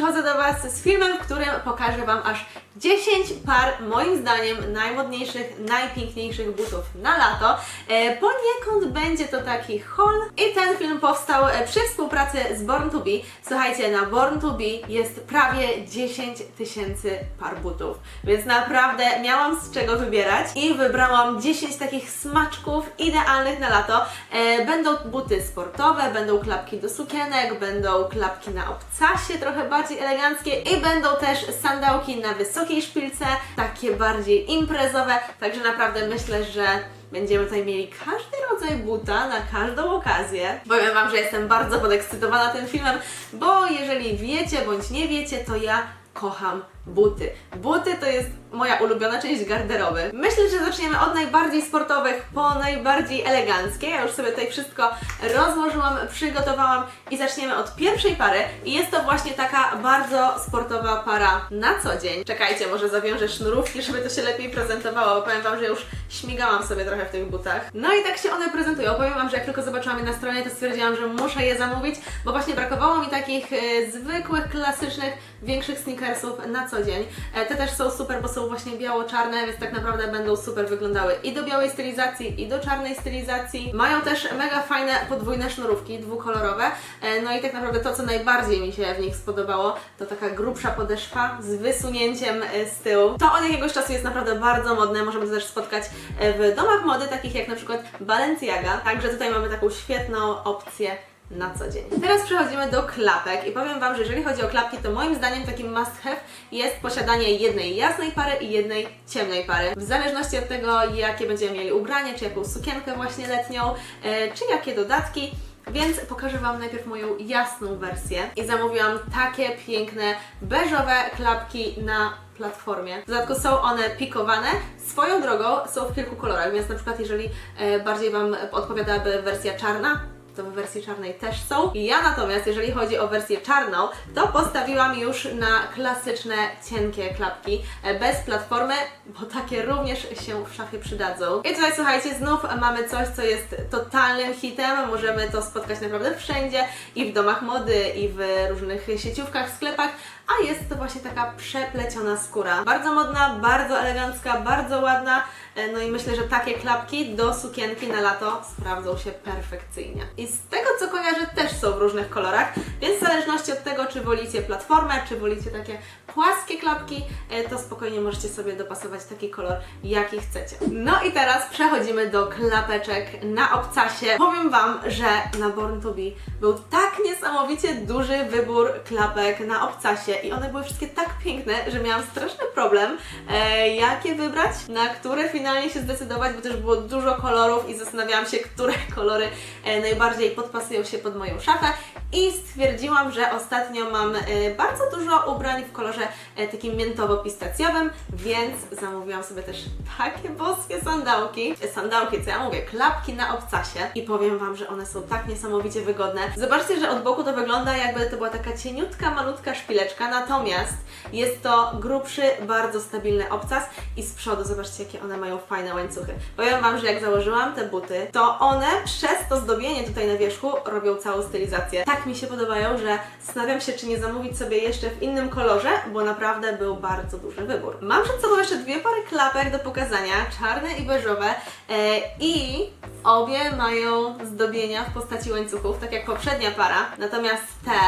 przychodzę do Was z filmem, w którym pokażę Wam aż 10 par, moim zdaniem, najmodniejszych, najpiękniejszych butów na lato. E, poniekąd będzie to taki haul i ten film powstał e, przy współpracy z Born to Be. Słuchajcie, na Born to Be jest prawie 10 tysięcy par butów, więc naprawdę miałam z czego wybierać i wybrałam 10 takich smaczków idealnych na lato. E, będą buty sportowe, będą klapki do sukienek, będą klapki na obcasie trochę bardziej eleganckie i będą też sandałki na wysokiej szpilce, takie bardziej imprezowe, także naprawdę myślę, że Będziemy tutaj mieli każdy rodzaj buta na każdą okazję. Powiem Wam, że jestem bardzo podekscytowana tym filmem, bo jeżeli wiecie bądź nie wiecie, to ja kocham buty. Buty to jest moja ulubiona część garderoby. Myślę, że zaczniemy od najbardziej sportowych po najbardziej eleganckie. Ja już sobie tutaj wszystko rozłożyłam, przygotowałam i zaczniemy od pierwszej pary. I jest to właśnie taka bardzo sportowa para na co dzień. Czekajcie, może zawiążę sznurówki, żeby to się lepiej prezentowało, bo powiem Wam, że już śmigałam sobie trochę w tych butach. No i tak się one prezentują. Powiem Wam, że jak tylko zobaczyłam je na stronie, to stwierdziłam, że muszę je zamówić, bo właśnie brakowało mi takich e, zwykłych, klasycznych, większych sneakersów na co dzień. E, te też są super, bo są właśnie biało-czarne, więc tak naprawdę będą super wyglądały i do białej stylizacji, i do czarnej stylizacji. Mają też mega fajne podwójne sznurówki, dwukolorowe. E, no i tak naprawdę to, co najbardziej mi się w nich spodobało, to taka grubsza podeszwa z wysunięciem e, z tyłu. To od jakiegoś czasu jest naprawdę bardzo modne, możemy to też spotkać w domach mody, takich jak na przykład Balenciaga. Także tutaj mamy taką świetną opcję na co dzień. Teraz przechodzimy do klapek i powiem Wam, że jeżeli chodzi o klapki, to moim zdaniem takim must have jest posiadanie jednej jasnej pary i jednej ciemnej pary. W zależności od tego, jakie będziemy mieli ubranie, czy jaką sukienkę właśnie letnią, e, czy jakie dodatki. Więc pokażę Wam najpierw moją jasną wersję i zamówiłam takie piękne, beżowe klapki na platformie. W dodatku są one pikowane. Swoją drogą są w kilku kolorach, więc na przykład jeżeli e, bardziej Wam odpowiadałaby wersja czarna, to w wersji czarnej też są. Ja natomiast, jeżeli chodzi o wersję czarną, to postawiłam już na klasyczne, cienkie klapki e, bez platformy, bo takie również się w szafie przydadzą. I tutaj słuchajcie, znów mamy coś, co jest totalnym hitem. Możemy to spotkać naprawdę wszędzie i w domach mody, i w różnych sieciówkach, sklepach. A jest to właśnie taka przepleciona skóra. Bardzo modna, bardzo elegancka, bardzo ładna. E, No i myślę, że takie klapki do sukienki na lato sprawdzą się perfekcyjnie. I z tego co kojarzę też są w różnych kolorach, więc w zależności od tego, czy wolicie platformę, czy wolicie takie płaskie klapki, e, to spokojnie możecie sobie dopasować taki kolor, jaki chcecie. No i teraz przechodzimy do klapeczek na obcasie. Powiem Wam, że na Born to Be był tak niesamowicie duży wybór klapek na obcasie i one były wszystkie tak piękne, że miałam straszny problem, e, jakie wybrać, na które finalnie się zdecydować, bo też było dużo kolorów i zastanawiałam się, które kolory e, najbardziej podpasują się pod moją szafę i stwierdziłam, że ostatnio mam e, bardzo dużo ubrań w kolorze e, takim miętowo-pistacjowym, więc zamówiłam sobie też takie boskie sandałki. E, Sandałki, co ja mówię, klapki na obcasie i powiem Wam, że one są tak niesamowicie wygodne. Zobaczcie, że od boku to wygląda jakby to była taka cieniutka, malutka szpileczka, natomiast jest to grubszy, bardzo stabilny obcas i z przodu zobaczcie, jakie one mają fajne łańcuchy. Powiem Wam, że jak założyłam te buty, to one przez to zdobienie tutaj na wierzchu robią całą stylizację. Tak mi się podobają, że zastanawiam się, czy nie zamówić sobie jeszcze w innym kolorze, bo naprawdę był bardzo duży wybór. Mam przed sobą jeszcze dwie pary klapek do pokazania, czarne i beżowe e, i obie mają zdobienia w postaci łańcuchów, tak jak poprzednia para, natomiast te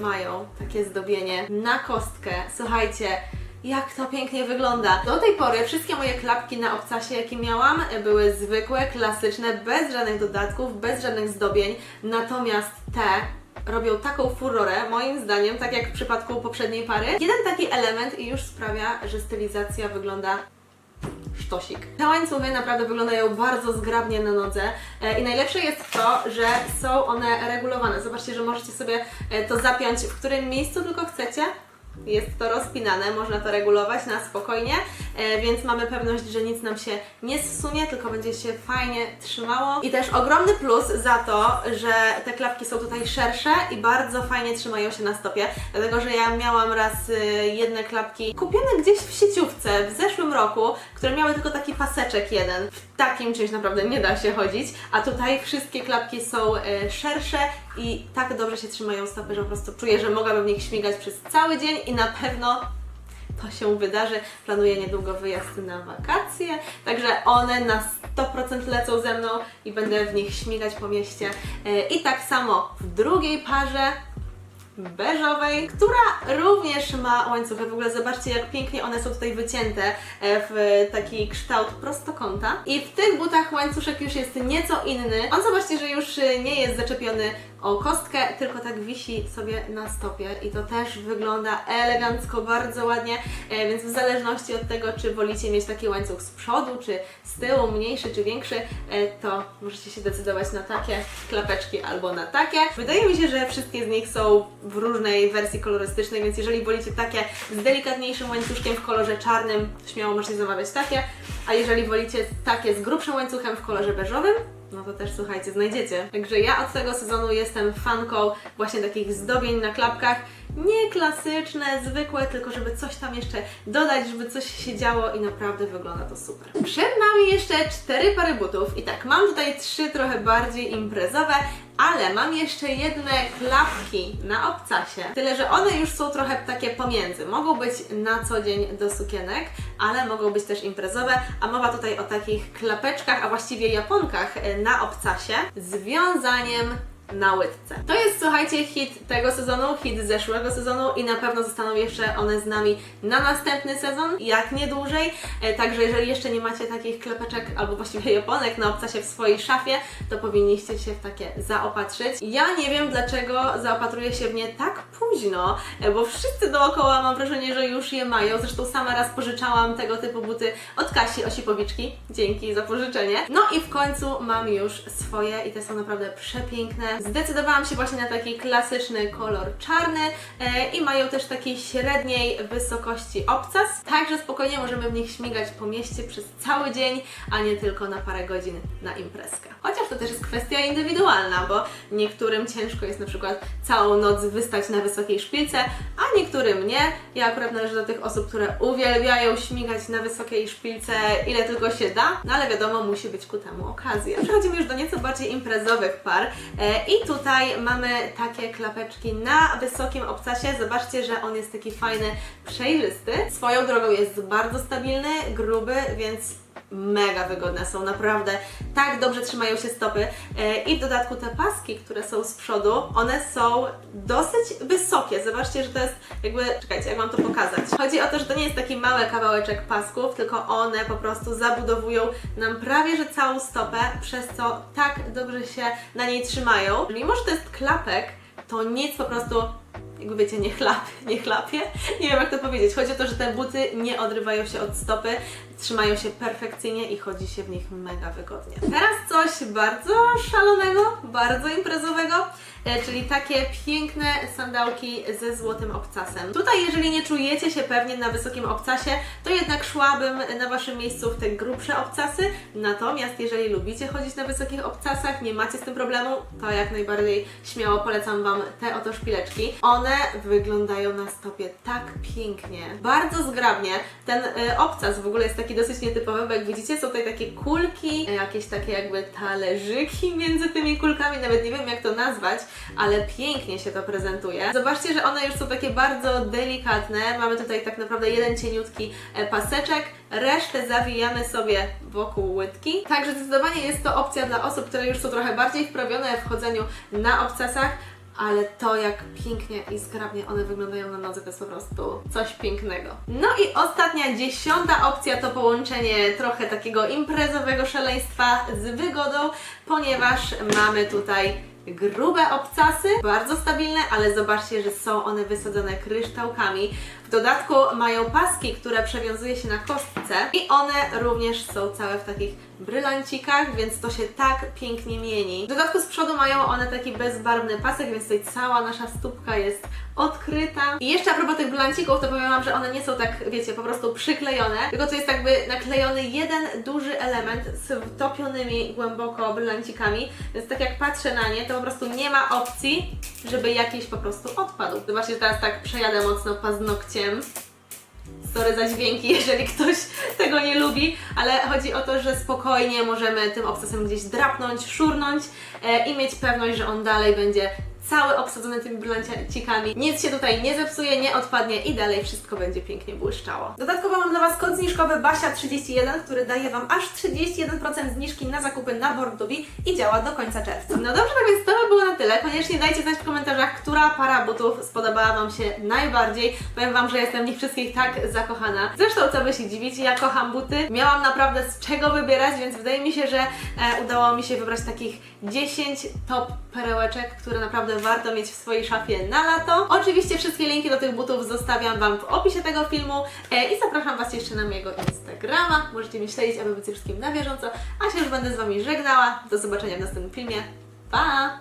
mają takie zdobienie na kostkę. Słuchajcie, jak to pięknie wygląda. Do tej pory wszystkie moje klapki na obcasie, jakie miałam, były zwykłe, klasyczne, bez żadnych dodatków, bez żadnych zdobień. Natomiast te robią taką furorę, moim zdaniem, tak jak w przypadku poprzedniej pary. Jeden taki element i już sprawia, że stylizacja wygląda sztosik. Te łańcuchy naprawdę wyglądają bardzo zgrabnie na nodze e, i najlepsze jest to, że są one regulowane. Zobaczcie, że możecie sobie e, to zapiąć w którym miejscu tylko chcecie. Jest to rozpinane, można to regulować na spokojnie, e, więc mamy pewność, że nic nam się nie zsunie, tylko będzie się fajnie trzymało. I też ogromny plus za to, że te klapki są tutaj szersze i bardzo fajnie trzymają się na stopie, dlatego że ja miałam raz y, jedne klapki kupione gdzieś w sieciówce w zeszłym roku, które miały tylko taki paseczek jeden. W takim czymś naprawdę nie da się chodzić, a tutaj wszystkie klapki są y, szersze i tak dobrze się trzymają stopy, że po prostu czuję, że mogłabym w nich śmigać przez cały dzień i na pewno to się wydarzy. Planuję niedługo wyjazd na wakacje, także one na 100% lecą ze mną i będę w nich śmigać po mieście. E, I tak samo w drugiej parze beżowej, która również ma łańcuchy. W ogóle zobaczcie, jak pięknie one są tutaj wycięte e, w taki kształt prostokąta. I w tych butach łańcuszek już jest nieco inny. On zobaczcie, że już e, nie jest zaczepiony o kostkę, tylko tak wisi sobie na stopie i to też wygląda elegancko, bardzo ładnie, e, więc w zależności od tego, czy wolicie mieć taki łańcuch z przodu, czy z tyłu, mniejszy czy większy, e, to możecie się decydować na takie klapeczki albo na takie. Wydaje mi się, że wszystkie z nich są w różnej wersji kolorystycznej, więc jeżeli wolicie takie z delikatniejszym łańcuszkiem w kolorze czarnym, śmiało możecie zamawiać takie, a jeżeli wolicie takie z grubszym łańcuchem w kolorze beżowym, no to też słuchajcie, znajdziecie. Także ja od tego sezonu jestem fanką właśnie takich zdobień na klapkach. Nie klasyczne, zwykłe, tylko żeby coś tam jeszcze dodać, żeby coś się działo i naprawdę wygląda to super. Przed nami jeszcze cztery pary butów i tak, mam tutaj trzy trochę bardziej imprezowe, ale mam jeszcze jedne klapki na obcasie. Tyle, że one już są trochę takie pomiędzy. Mogą być na co dzień do sukienek, ale mogą być też imprezowe. A mowa tutaj o takich klapeczkach, a właściwie japonkach e, na obcasie z wiązaniem na łydce. To jest, słuchajcie, hit tego sezonu, hit zeszłego sezonu i na pewno zostaną jeszcze one z nami na następny sezon, jak nie dłużej. E, Także jeżeli jeszcze nie macie takich klepeczek albo właściwie japonek na obcasie w swojej szafie, to powinniście się w takie zaopatrzyć. Ja nie wiem dlaczego zaopatruje się w nie tak późno, e, bo wszyscy dookoła mam wrażenie, że już je mają. Zresztą sama raz pożyczałam tego typu buty od Kasi Osipowiczki. Dzięki za pożyczenie. No i w końcu mam już swoje i te są naprawdę przepiękne. Zdecydowałam się właśnie na taki klasyczny kolor czarny e, i mają też takiej średniej wysokości obcas, także spokojnie możemy w nich śmigać po mieście przez cały dzień, a nie tylko na parę godzin na imprezkę. Chociaż to też jest kwestia indywidualna, bo niektórym ciężko jest na przykład całą noc wystać na wysokiej szpilce, a niektórym nie. Ja akurat należę do tych osób, które uwielbiają śmigać na wysokiej szpilce ile tylko się da, no ale wiadomo, musi być ku temu okazja. Przechodzimy już do nieco bardziej imprezowych par e, i tutaj mamy takie klapeczki na wysokim obcasie. Zobaczcie, że on jest taki fajny, przejrzysty. Swoją drogą jest bardzo stabilny, gruby, więc mega wygodne są, naprawdę tak dobrze trzymają się stopy E, i w dodatku te paski, które są z przodu, one są dosyć wysokie. Zobaczcie, że to jest jakby, czekajcie, jak mam to pokazać. Chodzi o to, że to nie jest taki mały kawałeczek pasków, tylko one po prostu zabudowują nam prawie, że całą stopę, przez co tak dobrze się na niej trzymają. Mimo, że to jest klapek, to nic po prostu jakby wiecie, nie chlapie, nie chlapie. Nie wiem jak to powiedzieć. Chodzi o to, że te buty nie odrywają się od stopy, trzymają się perfekcyjnie i chodzi się w nich mega wygodnie. Teraz coś bardzo szalonego, bardzo imprezowego, e, czyli takie piękne sandałki ze złotym obcasem. Tutaj jeżeli nie czujecie się pewnie na wysokim obcasie, to jednak szłabym na Waszym miejscu w te grubsze obcasy, natomiast jeżeli lubicie chodzić na wysokich obcasach, nie macie z tym problemu, to jak najbardziej śmiało polecam Wam te oto szpileczki. One wyglądają na stopie tak pięknie, bardzo zgrabnie. Ten y, obcas w ogóle jest taki dosyć nietypowy, bo jak widzicie są tutaj takie kulki, jakieś takie jakby talerzyki między tymi kulkami, nawet nie wiem jak to nazwać, ale pięknie się to prezentuje. Zobaczcie, że one już są takie bardzo delikatne. Mamy tutaj tak naprawdę jeden cieniutki e, paseczek, resztę zawijamy sobie wokół łydki. Także zdecydowanie jest to opcja dla osób, które już są trochę bardziej wprawione w chodzeniu na obcasach, ale to jak pięknie i zgrabnie one wyglądają na nodze to jest po prostu coś pięknego. No i ostatnia, dziesiąta opcja to połączenie trochę takiego imprezowego szaleństwa z wygodą, ponieważ mamy tutaj grube obcasy, bardzo stabilne, ale zobaczcie, że są one wysadzone kryształkami. W dodatku mają paski, które przewiązuje się na kostce i one również są całe w takich brylancikach, więc to się tak pięknie mieni. W dodatku z przodu mają one taki bezbarwny pasek, więc tutaj cała nasza stópka jest odkryta. I jeszcze a propos tych brylancików, to powiem Wam, że one nie są tak, wiecie, po prostu przyklejone, tylko to jest jakby naklejony jeden duży element z wtopionymi głęboko brylancikami, więc tak jak patrzę na nie, to po prostu nie ma opcji, żeby jakiś po prostu odpadł. Zobaczcie, teraz tak przejadę mocno paznokciem Sorry za dźwięki, jeżeli ktoś tego nie lubi, ale chodzi o to, że spokojnie możemy tym obcasem gdzieś drapnąć, szurnąć e, i mieć pewność, że on dalej będzie cały obsadzony tymi brylancikami. Nic się tutaj nie zepsuje, nie odpadnie i dalej wszystko będzie pięknie błyszczało. Dodatkowo mam dla Was kod zniżkowy BASIA31, który daje Wam aż 31% zniżki na zakupy na Bordubi i działa do końca czerwca. No dobrze, tak więc to tyle. Koniecznie dajcie znać w komentarzach, która para butów spodobała Wam się najbardziej. Powiem Wam, że jestem w nich wszystkich tak zakochana. Zresztą co by się dziwić, ja kocham buty. Miałam naprawdę z czego wybierać, więc wydaje mi się, że e, udało mi się wybrać takich 10 top perełeczek, które naprawdę warto mieć w swojej szafie na lato. Oczywiście wszystkie linki do tych butów zostawiam Wam w opisie tego filmu e, i zapraszam Was jeszcze na mojego Instagrama. Możecie mnie śledzić, aby być wszystkim na bieżąco. A się już będę z Wami żegnała. Do zobaczenia w następnym filmie. Pa!